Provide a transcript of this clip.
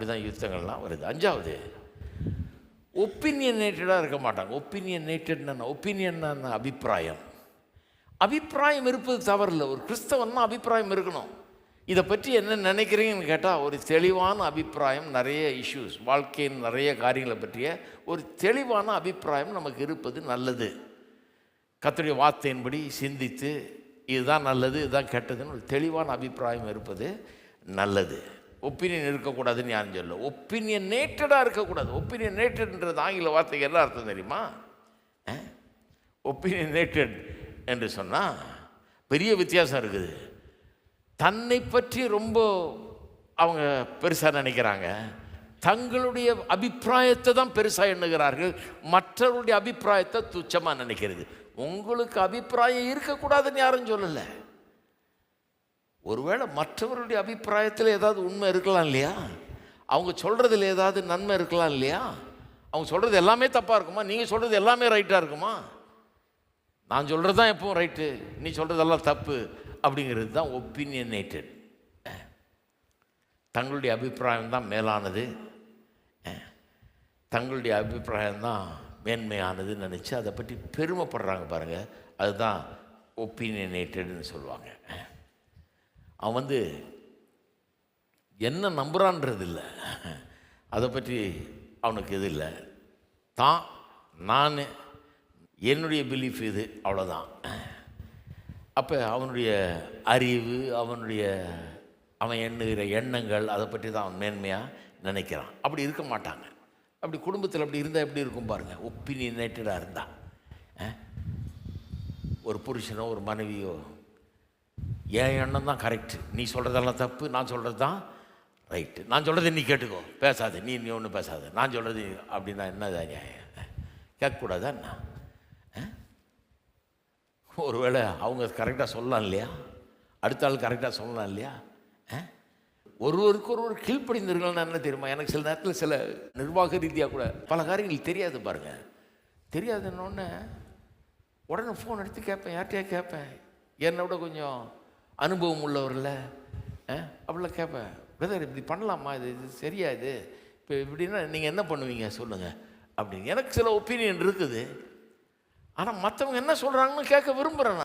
இப்படிதான் யுத்தங்கள்லாம் வருது. அஞ்சாவது ஒப்பீனியனேட்டடாக இருக்க மாட்டாங்க. ஒப்பீனியனேட்டட்னா ஒப்பீனியன்னா அபிப்பிராயம். அபிப்பிராயம் இருப்பது தவறில்லை. ஒரு கிறிஸ்தவன்னா அபிப்பிராயம் இருக்கணும். இதை பற்றி என்ன நினைக்கிறீங்கன்னு கேட்டால் ஒரு தெளிவான அபிப்பிராயம் நிறைய இஷ்யூஸ் வாழ்க்கையின் நிறைய காரியங்களை பற்றிய ஒரு தெளிவான அபிப்பிராயம் நமக்கு இருப்பது நல்லது. கர்த்தருடைய வார்த்தையின்படி சிந்தித்து இதுதான் நல்லது இதுதான் கெட்டதுன்னு ஒரு தெளிவான அபிப்பிராயம் இருப்பது நல்லது. ஒப்பீனியன் இருக்கக்கூடாதுன்னு யாரும் சொல்ல ஒப்பீனியன் நேட்டடாக இருக்கக்கூடாது. ஒப்பீனியன் நேட்டட்ன்றது ஆங்கில வார்த்தைக்கு என்ன அர்த்தம் தெரியுமா? ஒப்பீனியன் நேட்டட் என்று சொன்னால் பெரிய வித்தியாசம் இருக்குது. தன்னை பற்றி ரொம்ப அவங்க பெருசாக நினைக்கிறாங்க. தங்களுடைய அபிப்பிராயத்தை தான் பெருசாக எண்ணுகிறார்கள். மற்றவருடைய அபிப்பிராயத்தை துச்சமாக நினைக்கிறது. உங்களுக்கு அபிப்பிராயம் இருக்கக்கூடாதுன்னு யாரும் சொல்லலை. ஒருவேளை மற்றவருடைய அபிப்பிராயத்தில் ஏதாவது உண்மை இருக்கலாம் இல்லையா? அவங்க சொல்கிறதுல ஏதாவது நன்மை இருக்கலாம் இல்லையா? அவங்க சொல்கிறது எல்லாமே தப்பாக இருக்குமா? நீங்கள் சொல்கிறது எல்லாமே ரைட்டாக இருக்குமா? நான் சொல்கிறது தான் எப்பவும் ரைட்டு நீ சொல்கிறதெல்லாம் தப்பு அப்படிங்கிறது தான் ஒப்பீனியனேட்டட் தங்களுடைய அபிப்பிராயம் தான் மேலானது. தங்களுடைய அபிப்பிராயம் தான் மேன்மையானதுன்னு நினச்சி அதை பற்றி பெருமைப்படுறாங்க பாருங்கள் அதுதான் ஒப்பீனியனேட்டட்னு சொல்லுவாங்க. அவன் வந்து என்ன நம்புறான்றது இல்லை அதை பற்றி அவனுக்கு இது இல்லை. தான் நான் என்னுடைய பிலீஃப் இது அவ்வளோதான் அப்போ அவனுடைய அறிவு அவனுடைய அவன் எண்ணுகிற எண்ணங்கள் அதை பற்றி தான் அவன் மேன்மையாக நினைக்கிறான். அப்படி இருக்க மாட்டாங்க. அப்படி குடும்பத்தில் அப்படி இருந்தால் எப்படி இருக்கும் பாருங்கள் ஒப்பீனியனேட்டடாக இருந்தால் ஒரு புருஷனோ ஒரு மனைவியோ என் எண்ணம் தான் கரெக்டு நீ சொல்கிறதெல்லாம் தப்பு நான் சொல்கிறது தான் ரைட்டு நான் சொல்கிறது நீ கேட்டுக்கோ. பேசாது நீ நீ ஒன்றும் பேசாது. நான் சொல்கிறது அப்படின்னா என்னதா நியாயம் கேட்கக்கூடாதா என்ன? ஒருவேளை அவங்க கரெக்டாக சொல்லலாம் இல்லையா? அடுத்த ஆள் கரெக்டாக சொல்லலாம் இல்லையா? ஒருவருக்கு ஒருவர் கீழ்ப்படிந்தீர்கள்னு என்ன தெரியுமா? எனக்கு சில நேரத்தில் சில நிர்வாக ரீதியாக கூட பல காரியங்கள் தெரியாது பாருங்கள் தெரியாதுன்னொன்னே உடனே ஃபோன் எடுத்து கேட்பேன். யார்கிட்டயா கேட்பேன். என்னை விட கொஞ்சம் அனுபவம் உள்ளவரில் அப்படிலாம் கேட்பேன் பிரதர் இப்படி பண்ணலாமா? இது இது சரியா இது? இப்போ இப்படின்னா நீங்கள் என்ன பண்ணுவீங்க? சொல்லுங்கள் அப்படின்னு. எனக்கு சில ஒப்பீனியன் இருக்குது. ஆனால் மற்றவங்க என்ன சொல்கிறாங்கன்னு கேட்க விரும்புகிறேன் நான்.